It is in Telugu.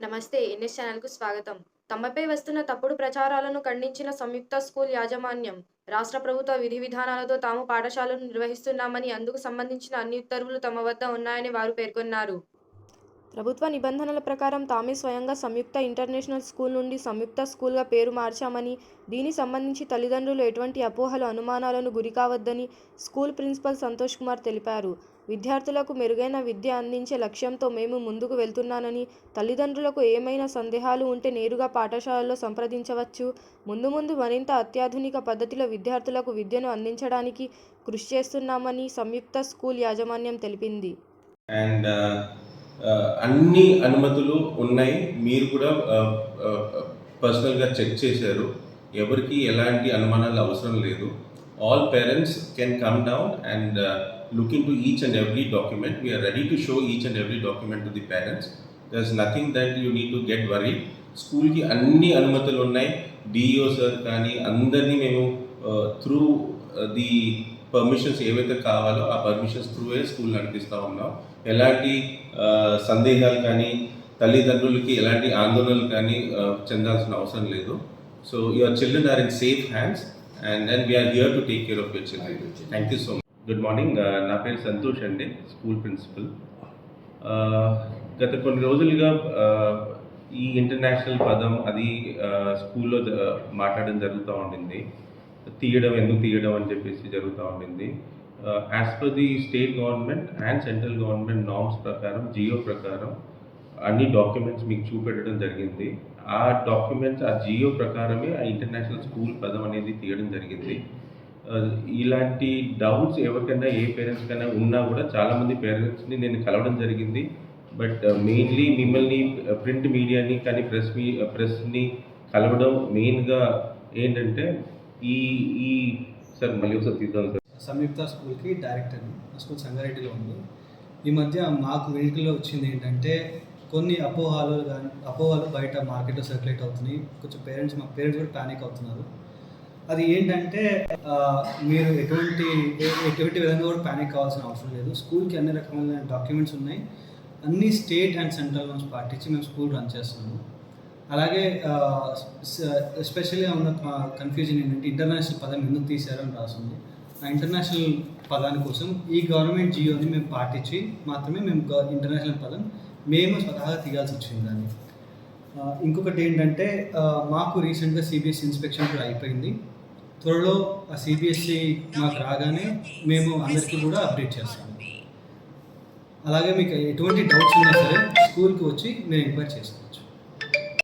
నమస్తే ఎన్ఎస్ ఛానల్కు స్వాగతం. తమపై వస్తున్న తప్పుడు ప్రచారాలను ఖండించిన సంయుక్త స్కూల్ యాజమాన్యం రాష్ట్ర ప్రభుత్వ విధి విధానాలతో తాము పాఠశాలను నిర్వహిస్తున్నామని అందుకు సంబంధించిన అన్ని ఉత్తర్వులు తమ వద్ద ఉన్నాయని వారు పేర్కొన్నారు. ప్రభుత్వ నిబంధనల ప్రకారం తామే స్వయంగా సంయుక్త ఇంటర్నేషనల్ స్కూల్ నుండి సంయుక్త స్కూల్గా పేరు మార్చామని దీని సంబంధించి తల్లిదండ్రులు ఎటువంటి అపోహలు అనుమానాలను గురికావద్దని స్కూల్ ప్రిన్సిపల్ సంతోష్ కుమార్ తెలిపారు. విద్యార్థులకు మెరుగైన విద్య అందించే లక్ష్యంతో మేము ముందుకు వెళ్తున్నానని తల్లిదండ్రులకు ఏమైనా సందేహాలు ఉంటే నేరుగా పాఠశాలలో సంప్రదించవచ్చు. ముందు ముందు మరింత అత్యాధునిక పద్ధతిలో విద్యార్థులకు విద్యను అందించడానికి కృషి చేస్తున్నామని సంయుక్త స్కూల్ యాజమాన్యం తెలిపింది. అండ్ అన్ని అనుమతులు ఉన్నాయి. మీరు కూడా పర్సనల్గా చెక్ చేశారు. ఎవరికి ఎలాంటి అనుమానాలు అవసరం లేదు. All parents can come down and look into each and every document we're ready to show each and every document to the parents there nothing that you need to get worry స్కూల్కి అన్ని అనుమతులు ఉన్నాయి. డిఈఓ సార్ కానీ అందరినీ మేము త్రూ ది పర్మిషన్స్ ఏవైతే కావాలో ఆ పర్మిషన్స్ త్రూవే స్కూల్ నడిపిస్తూ ఉన్నాం. ఎలాంటి uh, సందేహాలు కానీ తల్లిదండ్రులకి ఎలాంటి ఆందోళనలు కానీ uh, చెందాల్సిన అవసరం లేదు. So your children are in safe hands and then we're here to take care of your children thank you so much good morning నా పేరు సంతోష్ అండి స్కూల్ ప్రిన్సిపల్. గత కొన్ని రోజులుగా ఆ, ఈ ఇంటర్నేషనల్ పదం అది ఆ, స్కూల్లో మాట్లాడడం జరుగుతూ ఉండింది. తీయడం ఎందుకు తీయడం అని చెప్పేసి జరుగుతూ ఉండింది. As per the state government and central government norms ప్రకారం జియో ప్రకారం అన్ని డాక్యుమెంట్స్ మీకు చూపెట్టడం జరిగింది. ఆ డాక్యుమెంట్స్ ఆ జియో ప్రకారమే ఆ ఇంటర్నేషనల్ స్కూల్ పదం అనేది తీయడం జరిగింది. ఇలాంటి డౌట్స్ ఎవరికైనా ఏ పేరెంట్స్ కైనా ఉన్నా కూడా చాలామంది పేరెంట్స్ని నేను కలవడం జరిగింది. బట్ మెయిన్లీ uh, మిమ్మల్ని uh, ప్రింట్ మీడియాని కానీ ప్రెస్ మీ ప్రెస్ని కలవడం మెయిన్గా ఏంటంటే ఈ ఈ సార్ మళ్ళీ ఒకసారి తీద్దాం సార్. సంయుక్త స్కూల్కి డైరెక్టర్ స్కూల్ సంగారెడ్డిలో ఉంది. ఈ మధ్య మాకు వెనుకలో వచ్చింది ఏంటంటే కొన్ని అపోహాలు కానీ అపోహాలు బయట మార్కెట్లో సర్క్యులేట్ అవుతున్నాయి. కొంచెం పేరెంట్స్ మా పేరెంట్స్ కూడా ప్యానిక్ అవుతున్నారు. అది ఏంటంటే మీరు ఎటువంటి ఎటువంటి విధంగా కూడా ప్యానిక్ కావాల్సిన అవసరం లేదు. స్కూల్కి అన్ని రకమైన డాక్యుమెంట్స్ ఉన్నాయి. అన్ని స్టేట్ అండ్ సెంట్రల్ నుంచి పాటించి మేము స్కూల్ రన్ చేస్తున్నాము. అలాగే ఎస్పెషల్గా ఉన్న కన్ఫ్యూజన్ ఏంటంటే ఇంటర్నేషనల్ పదం ఎందుకు తీశారు రాస్తుంది ఆ ఇంటర్నేషనల్ పదాని కోసం ఈ గవర్నమెంట్ జియోని మేము పాటించి మాత్రమే మేము ఇంటర్నేషనల్ పదం మేము స్వతహాగా తీయాల్సి వచ్చింది దాన్ని ఇంకొకటి ఏంటంటే మాకు రీసెంట్గా సిబిఎస్సి ఇన్స్పెక్షన్ కూడా అయిపోయింది. త్వరలో ఆ సిబిఎస్సి మాకు రాగానే మేము అందరికీ కూడా అప్డేట్ చేస్తాము. అలాగే మీకు ఎటువంటి డౌట్స్ ఉన్నా సరే స్కూల్కి వచ్చి మేము ఎంక్వైరీ చేస్తాం